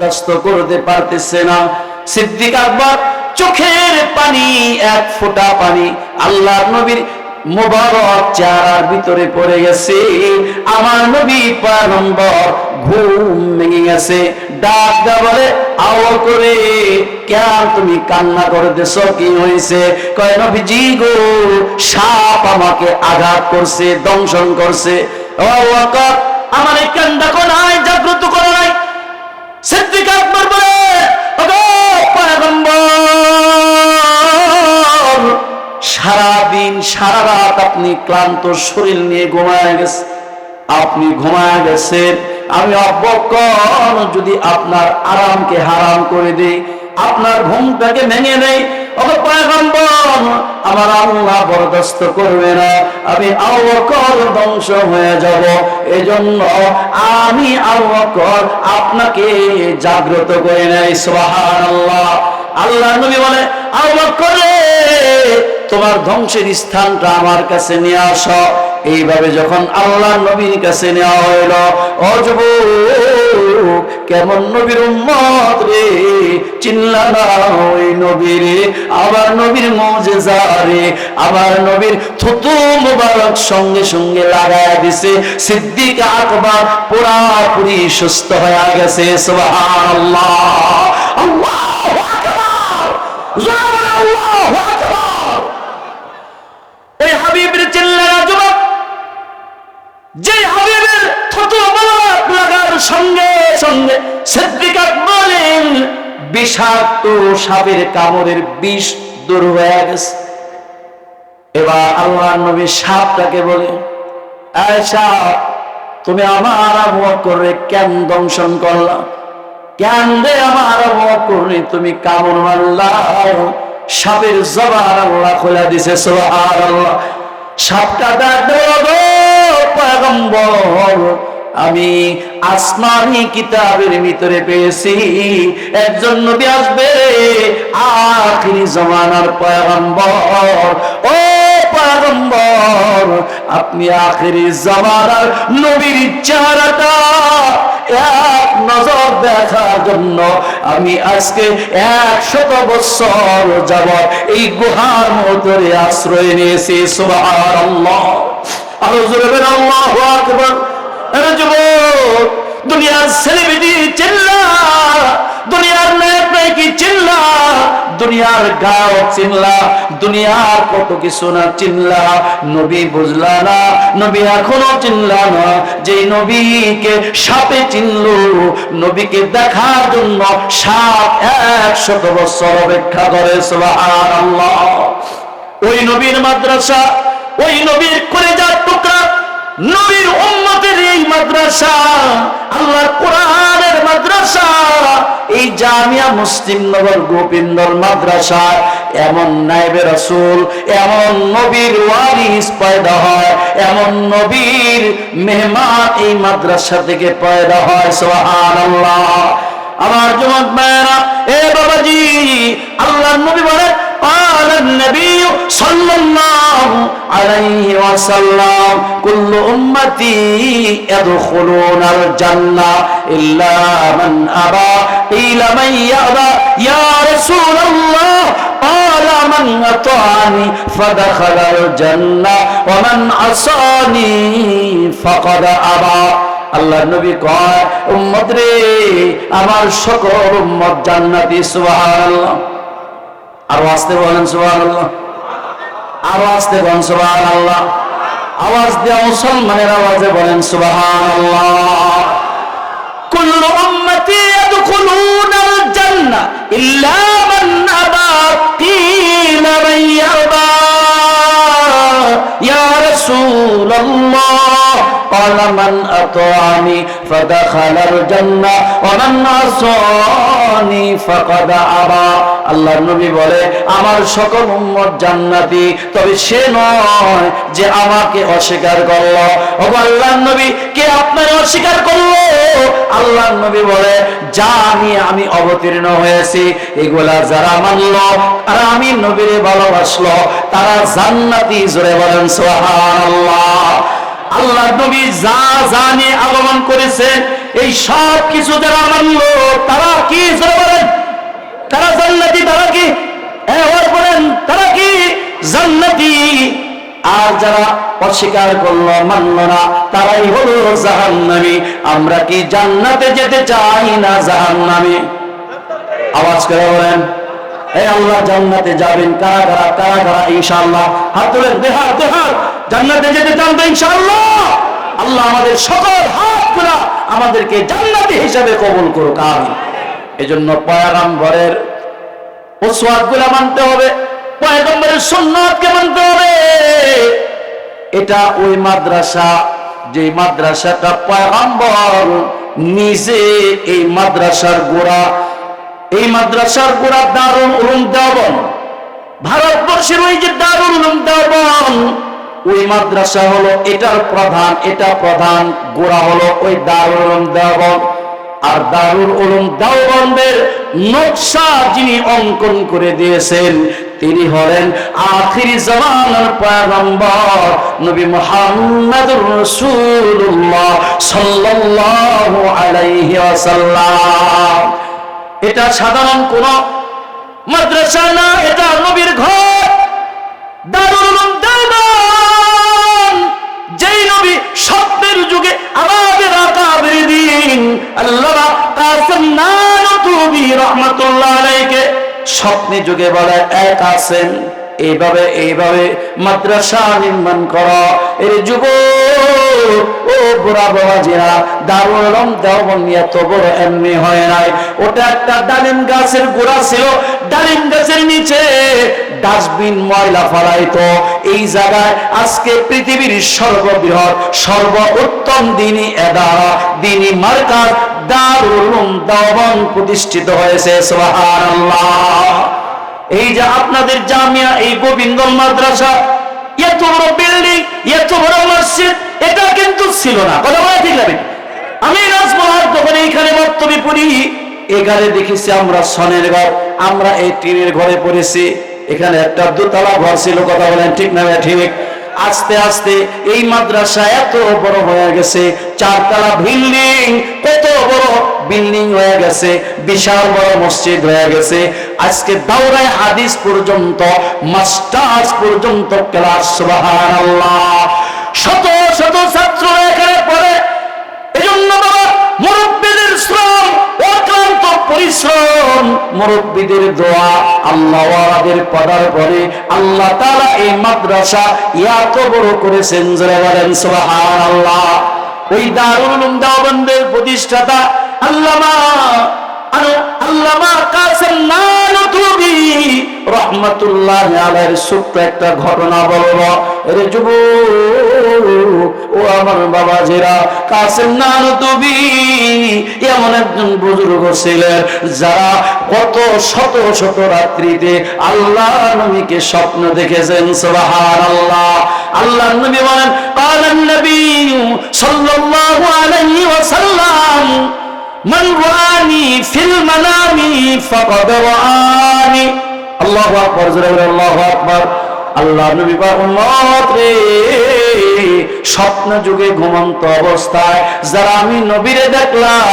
বরদাস্ত করতে পারতেছে না। সিদ্দিক আকবর, চোখের পানি, এক ফোঁটা পানি আল্লাহ নবীর মোবারক চেহারার ভিতরে পড়ে গেছে। আমার নবী পয়গম্বর ঘুম ভেঙে গেছে। ডাক দা বলে, আও করে, কেন তুমি কান্না করতেছ? কি হয়েছে? কয়, নবীজি গো, সাপ আমাকে আঘাত করছে, দংশন করছে। আমার কান্না কোনায় জাগ্রত করো নাই। সারাদিন সারা রাত আপনি ক্লান্ত শরীর নিয়ে ঘুমায় গেছে, আপনি ঘুমায় গেছেন। আমি অবক্ষণ যদি আপনার আরামকে হারাম করে দেই আপনার ঘুমটাকে ভেঙে ওগো আমার আল্লাহ বরদাস্ত করবে না। আমি আবকর ধ্বংস হয়ে যাব। এজন্য আমি আবকর আপনাকে জাগ্রত করে নেই। সুবহানাল্লাহ। আল্লাহ নবী বলে আবকরে তোমার ধ্বংসের স্থানটা আমার কাছে নিয়ে আসো। এইভাবে যখন আল্লাহ নবীর কাছে নেওয়া হইল অজব কেমন নবীর উম্মত রে? চিল্লা ওই নবীর, আবার নবীর মজেজা রে, আবার নবীর থুতু মুবারক সঙ্গে সঙ্গে লাগায় দিছে। সিদ্দিক আকবর পুরাপুরি সুস্থ হয়ে গেছে, সুবহানাল্লাহ। আল্লাহু আকবার আল্লাহু আকবার ওই হাবিবের চিল্লারা যুবক যে হাবিবের লাগার সঙ্গে সঙ্গে সিদ্দিক বিষাক্ত সাপের কামড়ের বিষ দূর হয়ে গেছে। এবার নবী সাপটাকে বলে তুমি আমার আবহাওয়া করে কেন দংশন করলা? কেন রে আমার আবহাওয়া করলে তুমি কামড় মারলা? সাপের জবার আল্লাহ খোলা দিছে সোহার আল্লাহ সাপটা গো পয়গম্বর, আমি আসমানি কিতাবের ভিতরে পেয়েছি। একজন নবী আসবে আখিরি জমানার পয়গম্বর। ও পয়গম্বর, আপনি আখিরি জমানার নবীর চেহারাটা এক নজর দেখার জন্য আমি আজকে একশত বছর যাব এই গুহার মধ্যে আশ্রয় নিয়েছি। সুবহানাল্লাহ। দুনিয়ার চিল্লা দুনিয়ার চিল্লা, দুনিয়ার গাও চিল্লা, দুনিয়ার কত কিছু না নবী বুঝলা না চিল্লা না। যে নবীকে সাপে চিনল, নবীকে দেখার জন্য সাপ একশত বছর অপেক্ষা করে ওই নবীর মাদ্রাসা ওই নবীর করে যা টুকরা নবীর উম্মতের এই মাদ্রাসা, আল্লাহর কোরআনের মাদ্রাসা, এই জামিয়া মুসলিম নগর গোবিন্দর মাদ্রাসা, এমন নাইবে রসুল, এমন নবীর ওয়ারিস পয়দা হয়, এমন নবীর মেহমান এই মাদ্রাসা থেকে পয়দা হয় সোহান আল্লাহ আমার যুবক মায়েরা এ বাবাজি, আল্লাহর নবী বলে আল নবী সাল্লাল্লাহু الله عليه وسلم كل أمتي يدخلون الجنة إلا من أبى قيل من يأبى يا رسول الله قال من أطعني فدخل الجنة ومن عصاني فقد أبى আল্লাহ নবী কয় উম্মত রে আমার সকল উম্মত জান্নাতি সুবহানাল্লাহ আরো আসতে বলেন সুবহানাল্লাহ আরও আসতে বলেন, সুবহানাল্লাহ। আওয়াজ দেওয়া মুসলমানের আওয়াজে বলেন, সুবহানাল্লাহ। কুল্লু উম্মতি ইয়াদখুলুনাল জান্নাহ ইল্লা মান আবা কিলা মান ইয়াবা ইয়া রাসূলুল্লাহ। قال من أطاعني فدخل الجنة ومن عصاني فقد أبى আল্লাহর নবী বলে আমার সকল উম্মত জান্নাতি তবে সে নয় যে আমাকে অস্বীকার করলো ও আল্লাহর নবী কে আপনার অস্বীকার করলো আল্লাহর নবী বলে যা আমি আমি অবতীর্ণ হয়েছি এগুলা যারা মানলো আর আমি নবীরে ভালোবাসলো তারা জান্নাতি জোরে বলেন সুবহানাল্লাহ আল্লাহ নবী যা যা নিয়ে আগমন করেছেন এই সব কিছু যারা মানল, তারা কি বলেন? তারা জান্নাতি, তারা কি? হ্যাঁ বলেন, তারা কি? জান্নাতি। আর যারা অস্বীকার করল, মানল না, তারাই হলো জাহান্নামী। আমরা কি জান্নাতে যেতে চাই না জাহান্নামী? আওয়াজ করে বলেন এই আল্লাহ, জান্নাতে যাবেন কারা কারা কারা কারা, ইনশাআল্লাহ। হাত তুলেন দেহার দেহার জান্নাতে যেতে চান তো ইনশাআল্লাহ। আল্লাহ আমাদের সকল হাতগুলা আমাদেরকে জান্নাতি হিসাবে কবুল করুক, আমিন। এজন্য পয়গাম্বরের ওসওয়াতগুলা মানতে হবে, পয়গম্বরের সুন্নাতকে মানতে হবে। এটা ওই মাদ্রাসা যে মাদ্রাসাটা পয়গম্বর নিজে এই মাদ্রাসার গোড়া, এই মাদ্রাসার গোড়া দারুল উলুম দেওবন ভারতবর্ষের ওই যে দারুল উলুম দেওবন ওই মাদ্রাসা হলো, এটার প্রধান, এটা প্রধান, গোড়া হলো ওই দারুল উলুম আর দারুল উলুম দেওবন্দের নকশা যিনি অঙ্কন করে দিয়েছেন, তিনি হলেন আখির জামানার পয়গম্বর নবী মুহাম্মদুর রাসূলুল্লাহ সাল্লাল্লাহু আলাইহি ওয়াসাল্লাম। এটা সাধারণ কোন মাদ্রাসা না, এটা নবীর ঘর। দারুল স্বপ্নে যুগে বলে এক আছেন এইভাবে এইভাবে মাদ্রাসা নির্মাণ করা। এর যুব ও এমনি হয় ওটা একটা ডালিম গাছের গোড়া ছিল। ডালিম গাছের নিচে ডাস্টবিন, ময়লা ফলাইতো। এই জায়গায় আজকে পৃথিবীর সর্ববৃহৎ সর্ব উত্তম দিনী এদারা, দিনী মার্কার দারুল উলুম প্রতিষ্ঠিত হয়েছে, সুবহানাল্লাহ। এই যে আপনাদের জামিয়া, এই গোবিন্দ মাদ্রাসা এত বড় বিল্ডিং এত বড় মসজিদ, এটা কিন্তু ছিল না। কথা বলা ঠিক লাগবে আমি রাজমহার যখন এইখানে বক্তব্য পড়ি এখানে দেখেছি আমরা সনের ঘর, আমরা এই টিনের ঘরে পড়েছি। এখানে একটা দোতলা ঘর ছিল, কথা বলেন ঠিক না ঠিক? আস্তে আস্তে এই মাদ্রাসা এত বড় হয়ে গেছে, চারতলা বিল্ডিং, কত বড় বিল্ডিং হয়ে গেছে, বিশাল বড় মসজিদ হয়ে গেছে। আজকে দাওরায় হাদিস পর্যন্ত, মাস্টার্স পর্যন্ত ক্লাস, সুবহানাল্লাহ। শত শত ছাত্র এখানে পড়ে। এজন্য বাবা মুরব্বীদের শ্রম পরিশ্রম, মুরব্বীদের দোয়া, আল্লাহ পদার পরে আল্লাহ তারা এই মাদ্রাসা এত বড় করেছেন। যারা বলেন ওই দারুল উলুম দেওবন্দের প্রতিষ্ঠাতা আল্লামা রহমতুল্লাহ আলের ছোট্ট একটা ঘটনা বলব। ও আমার বাবা জেরা কাসেম এমন একজন বুজুর্গ ছিলেন যারা কত শত শত রাত্রিতে আল্লাহ নবীকে স্বপ্ন দেখেছেন আল্লাহ আল্লাহ নবী বলেন, কালান নবী সাল্লাল্লাহু আলাইহি ওয়াসাল্লাম আল্লাহ স্বপ্ন যুগে ঘুমন্ত অবস্থায় যারা আমি নবীরে দেখলাম,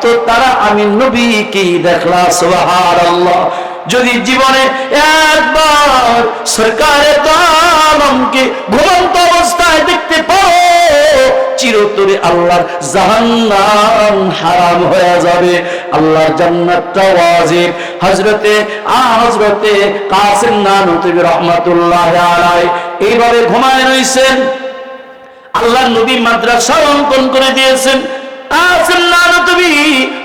তো তারা আমি নবী কি দেখলা সোহার আল্লাহ যদি জীবনে একবার সরকারে তামকে ঘুমন্ত অবস্থায় দেখতে পাও চিরতরে আল্লাহর জাহান্নাম হারাম হয়ে যাবে। আল্লাহর জান্নাতটা ওয়াজিব। হযরতে আ, হযরতে কাসিম নানুতুবি রহমাতুল্লাহ আলাইহি। এইভাবে ঘুমায় রইছেন। আল্লাহ নবী মাদ্রাসা অঙ্কন করে দিয়েছেন। কাসিম নানুতুবি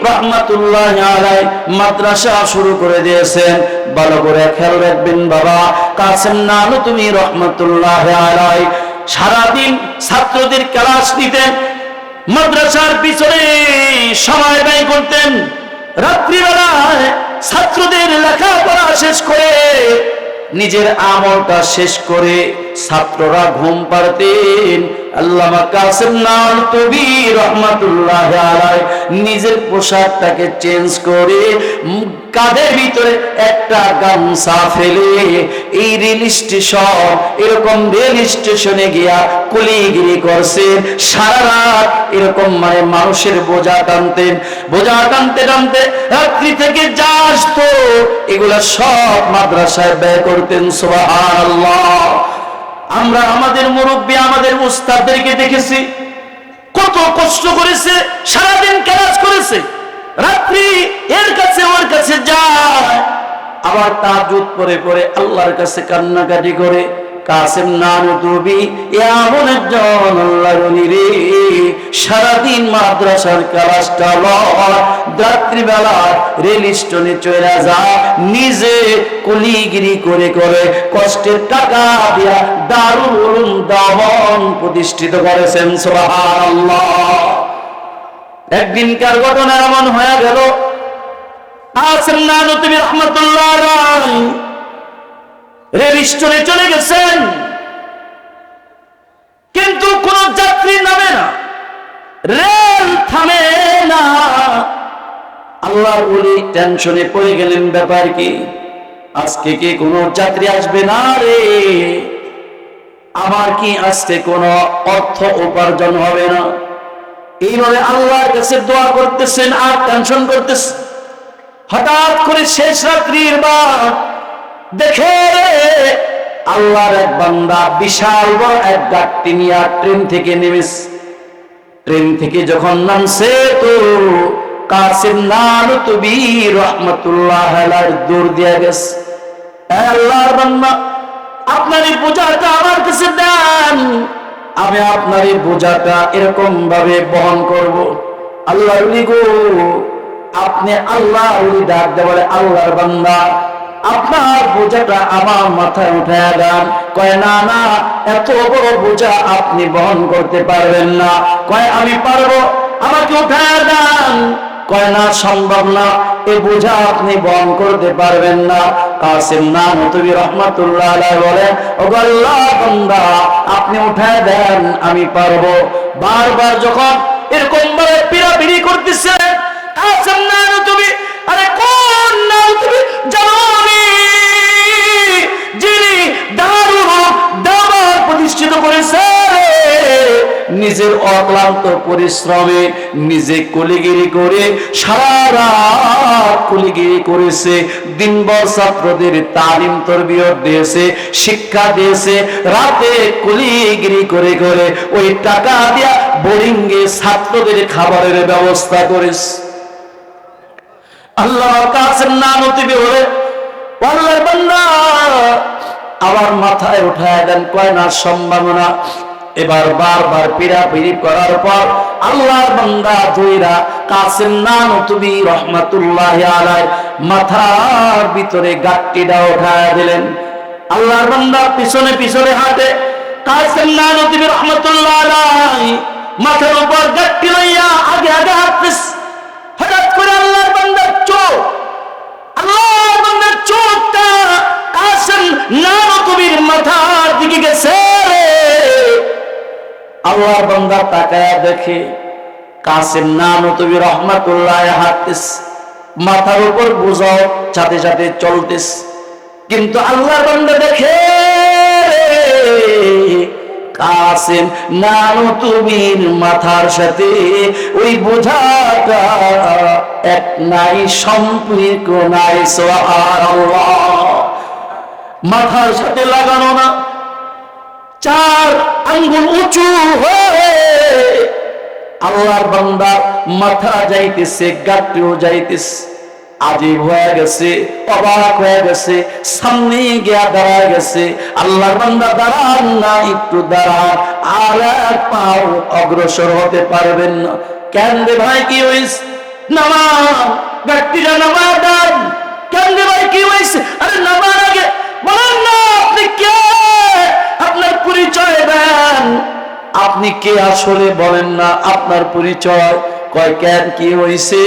রহমাতুল্লাহ আলাইহি মাদ্রাসা শুরু করে দিয়েছেন। ভালো করে খেয়াল রাখবেন বাবা। কাসিম নানুতুবি রহমাতুল্লাহ আলাইহি সারাদিন ছাত্রদের ক্লাস নিতেন, মাদ্রাসার পিছনে সময় ব্যয় করতেন। রাত্রিবেলায় ছাত্রদের লেখাপড়া শেষ করে নিজের আমলটা শেষ করে ছাত্ররা ঘুম পাড়তেন। নিজের পোশাকটাকে চেঞ্জ করে কাঁধের ভিতরে একটা গামছা ফেলে এই রেল স্টেশন, এরকম রেল স্টেশনে গিয়া কুলিগিরি করছেন সারা রাত এরকম মানে মানুষের বোঝা টানতেন, বোঝা টানতে টানতে রাত্রি থেকে যা আসতো, এগুলা সব মাদ্রাসায় ব্যয় করতেন, সুবহানাল্লাহ। আমরা আমাদের মুরব্বী, আমাদের উস্তাদদেরকে দেখেছি, কত কষ্ট করেছে, সারাদিন কাজ করেছে, রাত্রি এর কাছে ওর কাছে যায়, আবার তার জুত পরে পরে আল্লাহর কাছে কান্নাকাটি করে কাসেম এমন একজন রে সারাদিন মাদ্রাসার ক্লাসটা রাত্রিবেলা চলে নিজে করে করে কষ্টের টাকা দিয়া দারুল উলুম প্রতিষ্ঠিত করেছেন একদিনকার ঘটনা এমন হয়ে গেল। আসেন না নতুবি রহমতুল্লাহ রেল স্টেশনে চলে গেছেন। কিন্তু কোন যাত্রী নামে না। রেল থামে না। আল্লাহর ওলি টেনশনে পড়ে গেলেন ব্যাপার কি? আজকে কি কোনো যাত্রী আসবে না রে? আমার কি আজকে কোনো অর্থ উপার্জন হবে না? এইভাবে আল্লাহর কাছে দোয়া করতেছেন আর টেনশন করতেছেন। হঠাৎ করে শেষ রাত্রির বার দেখে আল্লাহর এক বান্দা বিশাল বড় এক গাড়ি নিয়ে ট্রেন থেকে নেমেছে। ট্রেন থেকে যখন নামছে তো কাসিম নাম তুবি রহমতুল্লাহ দূর দিয়া গেছে। আল্লাহর বান্দা আপনার এই বোঝাটা আমার কাছে দেন। আমি আপনার এই বোঝাটা এরকম ভাবে বহন করব। আল্লাহ গো, আপনি আল্লাহ ডাক দে বলে, আল্লাহর বান্দা আপনার বোঝাটা আমার মাথায় উঠায় দেন। কয়, না না, এত বড় বোঝা আপনি বহন করতে পারবেন না। কয়, আমি পারব। আমাকে উঠায় দেন। কয়, না, সম্ভব না, এ বোঝা আপনি বহন করতে পারবেন না। কাসিম না, নতুবি রহমাতুল্লাহ বলেন ও গো আল্লাহ আপনি উঠায় দেন, আমি পারব। বারবার যখন এরকম ভাবে পিড়াপিড়ি করতেছে, কাসিম না, নতুবি অক্লান্ত পরিশ্রমে নিজে কলিগিরি করে সারা রাত কলিগিরি করেছে, দিনভর ছাত্রদের তালিম তরবিয়ত দিয়েছে, শিক্ষা দিয়েছে, রাতে কলিগিরি করে করে ওই টাকা দিয়া বোরিংয়ে ছাত্রদের খাবারের ব্যবস্থা করেছে। আল্লাহ কাছের নাম অতিবে হলে আল্লাহর বান্দা আবার মাথায় উঠায় দেন, কয় না সম্ভাবনা এবার বারবার পিড়াপিড়ি করার পর আল্লাহর বান্দা ধইরা কাসেম নাম তুমি রহমাতুল্লাহ আলাই মাথার ভিতরে গাট্টিটা উঠায় দিলেন। আল্লাহর বান্দা পিছনে পিছনে হাঁটে, কাসেম নাম তুমি রহমাতুল্লাহ আলাই মাথার উপর গাট্টি লইয়া আগে আগে হাঁটতেছে। হঠাৎ করে আল্লাহর বান্দার চোখ, আল্লাহর বান্দার চোখটা কাসেম নাম কবির মাথার দিকে গেছে আল্লাহর বান্দা তাকায় দেখে, কাসেম নাম কবির রহমাতুল্লাহ হাঁটতেস মাথার উপর বোঝাও সাথে সাথে চলতেস কিন্তু আল্লাহর বান্দা দেখে মাথার সাথে ওই বোঝাটা এক নাই সম্পর্ক নাই, সুবহানাল্লাহ। মাথার সাথে লাগানো না। চার আঙ্গুল উঁচু হয়ে আল্লাহর বান্দা মাথা যাইতেছে গাটিও যাইতেছে। আজীব হয়ে গেছে, অবাক হয়ে গেছে, সামনে গিয়া দাঁড়ায় গেছে। আল্লাহর বান্দা দাঁড়ান না, একটু দাঁড়ান, আর এক পাও অগ্রসর হতে পারবেন না। কেন রে ভাই, কি হয়েছে নামা ব্যক্তিরা নামা দেন। কেন রে ভাই, কি হয়েছে আরে নামার আগে বলেন না, আপনি কে? আপনার পরিচয় দেন। আপনি কে আসলে বলেন না আপনার পরিচয়? কয়, কেন কি হইছে?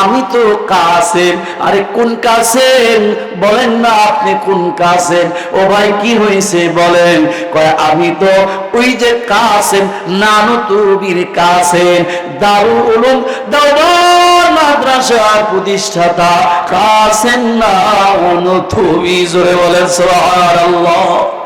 আমি তো কাসেম আরে, কোন কাসেম বলেন না আপনি কোন কাসেম ও ভাই, কি হইছে বলেন? কয়, আমি তো ওই যে কাসেম নানু তুবির কাসেম দারুল উলুম দাওয়ার মাদ্রাসার প্রতিষ্ঠাতা। কাসেম নানু তুবি জোরে বলেন সুবহানাল্লাহ।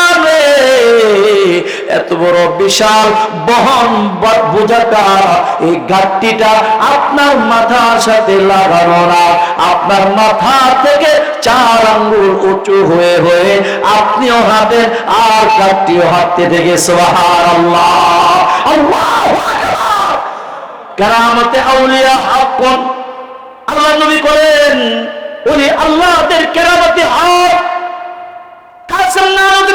এত বড় বিশাল বহন বোঝাটা, এই গাঠটিটা আপনার মাথার সাথে লাগানো না। আপনার মাথা থেকে চার আঙ্গুল উঁচু হয়ে হয়ে আপনিও হাতেন আর গাঠটিও হাতে থেকে সোহার আল্লাহ আল্লাহ আউলিয়া হাক্কুন। আল্লাহ নবী করেন, উনি আল্লাহদের কেরামতি হক কাসেম নানবী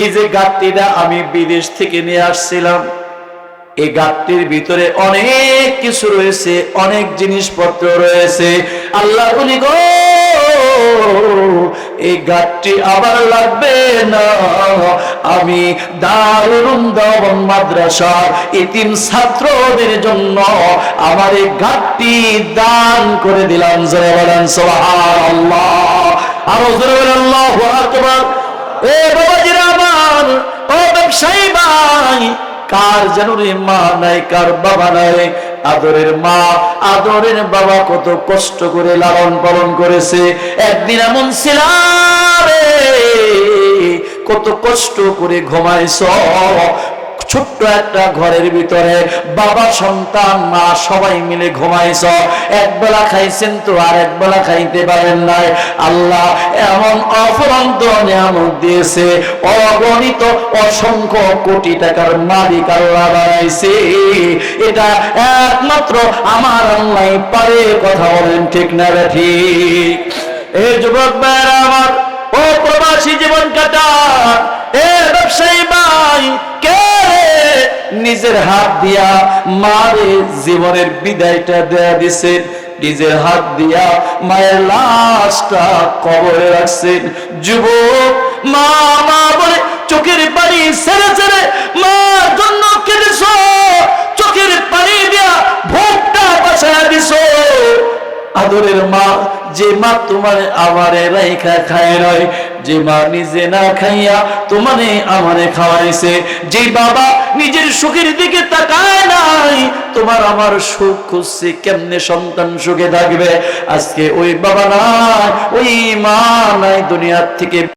এই যে গাছটিটা আমি বিদেশ থেকে নিয়ে আসছিলাম, এই গাছটির ভিতরে অনেক কিছু রয়েছে, অনেক জিনিসপত্র রয়েছে। আল্লাহ উনি গো, এই গাছটি আবার লাগবে না। আমি দারুণ দাওয়ান মাদ্রাসার ইতিম ছাত্রদের জন্য আমার এই গাছটি দান করে দিলাম। জোরে বলেন, সুবহানাল্লাহ। আরও জোরে বলেন, আল্লাহু এ বাবাজিরা আমার ও ব্যবসায়ী ভাই, কার যেন মা নাই, কার বাবা নাই? আদরের মা, আদরের বাবা কত কষ্ট করে লালন পালন করেছে। একদিন এমন ছিলাম কত কষ্ট করে ঘুমাইছ ছোট্ট একটা ঘরের ভিতরে বাবা, সন্তান, মা সবাই মিলে ঘুমাইছ। এক বেলা খাইছেন তো আর এক বেলা খাইতে পারেন নাই। আল্লাহ এমন অফরন্ত নিয়ামত দিয়েছে, অগণিত অসংখ্য কোটি টাকার মালিক আল্লাহ বানাইছে। এটা একমাত্র আমার আল্লাহ পারে কথা বলেন ঠিক না রে ঠিক? এই যুবক ভাইয়েরা আমার, ও প্রবাসী জীবন কাটান এ ব্যবসায়ী ভাই, কে নিজের হাত দিয়া মারে জীবনের বিদায়টা দেয়া দিছেন নিজের হাত দিয়া মায়ের লাশটা কবরে রাখছেন যুবক, মা মা বলে, চোখের পানি ছেড়ে ছেড়ে মার জন্য কেঁদেছ? চোখের পানি দিয়া ভোগটা বাসায় দিছ? আদরের মা, যে মা তোমার আমারে রাইখা খায় নয় যে মা নিজে না খাইয়া তোমারে আমারে খাওয়াইছে, যে বাবা নিজের সুখের দিকে তাকায় নাই, তোমার আমার সুখ খুঁজছে কেমনে সন্তান সুখে থাকবে? আজকে ওই বাবা নাই, ওই মা নাই দুনিয়ার থেকে